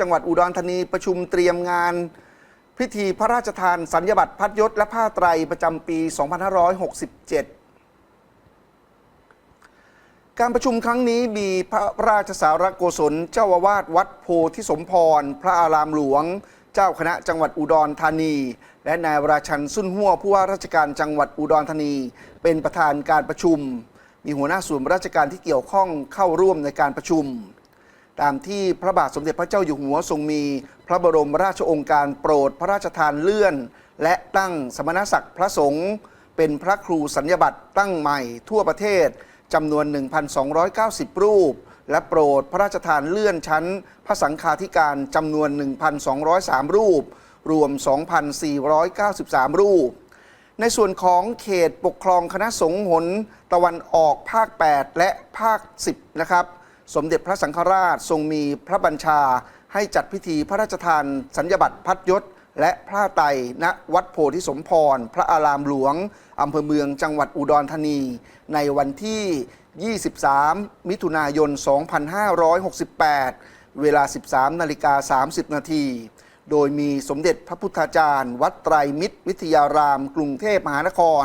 จังหวัดอุดรธานีประชุมเตรียมงาน พิธีพระราชทานสัญญบัตรพัดยศและผ้าไตรประจำปี 2567 การประชุมครั้งนี้มีพระราชสารโกศลเจ้าอาวาสวัดโพธิสมพร พระอารามหลวง เจ้าคณะจังหวัดอุดรธานี และนายราชันสุนหัวผู้ว่าราชการจังหวัดอุดรธานี เป็นประธานการประชุม มีหัวหน้าส่วนราชการที่เกี่ยวข้องเข้าร่วมในการประชุม ตามที่พระบาทสมเด็จพระเจ้าอยู่หัวทรงมี พระบรมราชองค์การโปรดพระราชทานเลื่อน และตั้งสมณศักดิ์พระสงฆ์เป็นพระครูสัญญบัตรตั้งใหม่ทั่วประเทศจำนวน 1,290 รูป และโปรดพระราชทานเลื่อนชั้น พระสังฆาธิการจำนวน 1,203 รูป รวม 2,493 รูป ในส่วนของเขตปกครองคณะสงฆ์หนตะวันออกภาค 8 และภาค 10 นะครับ สมเด็จพระสังฆราชทรงมีพระบัญชา ให้จัดพิธีพระราชทานสัญญบัตรพัดยศ และพระไตรณวัดโพธิสมพร พระอารามหลวงอำเภอเมืองจังหวัดอุดรธานี ในวันที่ 23 มิถุนายน 2568 เวลา 13 นาฬิกา 30 นาทีโดยมีสมเด็จพระพุทธาจารย์ วัดไตรมิตร วิทยาราม กรุงเทพมหานคร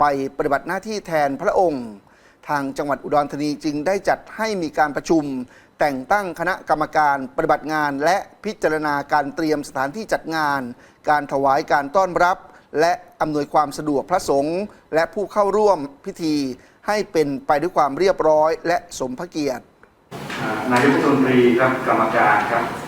ไปปฏิบัติหน้าที่แทนพระองค์ ทางจังหวัดอุดรธานีจึงได้จัดให้มีการประชุม แต่งตั้งคณะกรรมการปฏิบัติงาน และพิจารณาการเตรียมสถานที่จัดงาน การถวายการต้อนรับ และอำนวยความสะดวกพระสงฆ์และผู้เข้าร่วมพิธี ให้เป็นไปด้วยความเรียบร้อย และสมพระเกียรตินายกรัฐมนตรีครับกรรมการครับ